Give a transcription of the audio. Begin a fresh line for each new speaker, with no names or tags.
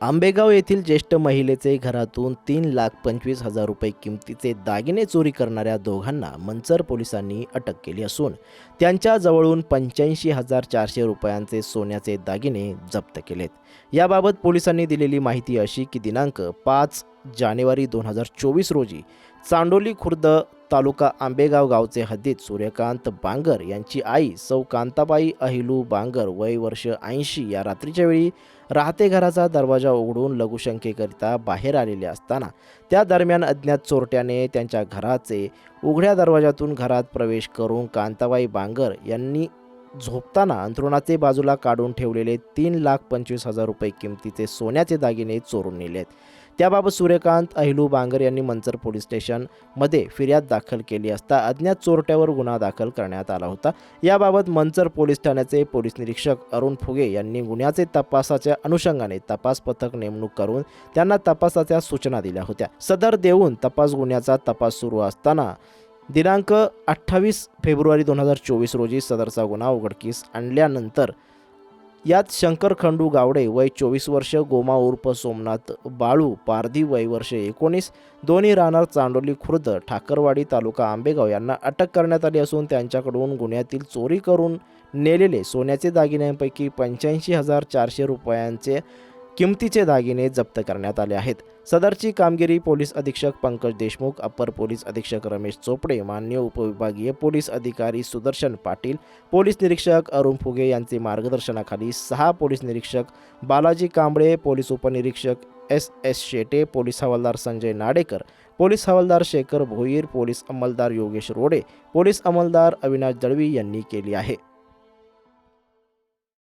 आंबेगाव येथील ज्येष्ठ महिलेचे घरातून तीन लाख पंचवीस हजार रुपये किमतीचे दागिने चोरी करणाऱ्या दोघांना मंचर पोलिसांनी अटक केली असून त्यांच्याजवळून पंच्याऐंशी हजार चारशे रुपयांचे सोन्याचे दागिने जप्त केलेत. याबाबत पोलिसांनी दिलेली माहिती अशी की दिनांक पाच जानेवारी दोन हजार चोवीस रोजी चांडोली खुर्द तालुका आंबेगाव गावचे हद्दीत सूर्यकांत बांगर यांची आई सौ कांताबाई अहिलू बांगर वय वर्ष ऐंशी. या रात्रीच्या वेळी राहते घराचा दरवाजा उघडून लघुशंकेकरिता बाहेर आलेले असताना त्या दरम्यान अज्ञात चोरट्याने त्यांच्या घराचे उघड्या दरवाजातून घरात प्रवेश करून कांताबाई बांगर यांनी झोपताना अंथरुणाचे बाजूला काढून ठेवलेले तीन लाख पंचवीस हजार रुपये किमतीचे सोन्याचे दागिने चोरून नेलेत. त्याबाबत सूर्यकांत अहिलू बांगर यांनी मंचर पोलीस स्टेशनमध्ये फिर्याद दाखल केली असता अज्ञात चोरट्यावर गुन्हा दाखल करण्यात आला होता. याबाबत मंचर पोलीस ठाण्याचे पोलीस निरीक्षक अरुण फुगे यांनी गुन्ह्याचे तपासाच्या अनुषंगाने तपास पथक नेमणूक करून त्यांना तपासाच्या सूचना दिल्या होत्या. सदर देऊन तपास गुन्ह्याचा तपास सुरू असताना दिनांक अठ्ठावीस फेब्रुवारी दोन हजार चोवीस रोजी सदरचा गुन्हा उघडकीस आणल्यानंतर यात शंकर खंडू गावडे वय चोवीस वर्ष गोमा उर्फ सोमनाथ बाळू पारधी वय वर्ष एकोणीस दोन्ही राहणार चांडोली खुर्द ठाकरवाडी तालुका आंबेगाव यांना अटक करण्यात आली असून त्यांच्याकडून गुन्ह्यातील चोरी करून नेलेले सोन्याचे दागिन्यांपैकी पंच्याऐंशी हजार चारशे रुपयांचे किमतीचे दागिने जप्त करण्यात आले आहेत. सदरची कामगिरी पोलीस अधीक्षक पंकज देशमुख अप्पर पोलीस अधीक्षक रमेश चोपडे मान्य उपविभागीय पोलीस अधिकारी सुदर्शन पाटील पोलीस निरीक्षक अरुण फुगे यांचे मार्गदर्शनाखाली सहा पोलीस निरीक्षक बालाजी कांबळे पोलीस उपनिरीक्षक एस एस शेटे पोलीस हवालदार संजय नाडेकर पोलीस हवालदार शेखर भोईर पोलीस अंमलदार योगेश रोडे पोलीस अंमलदार अविनाश दळवी यांनी केली आहे.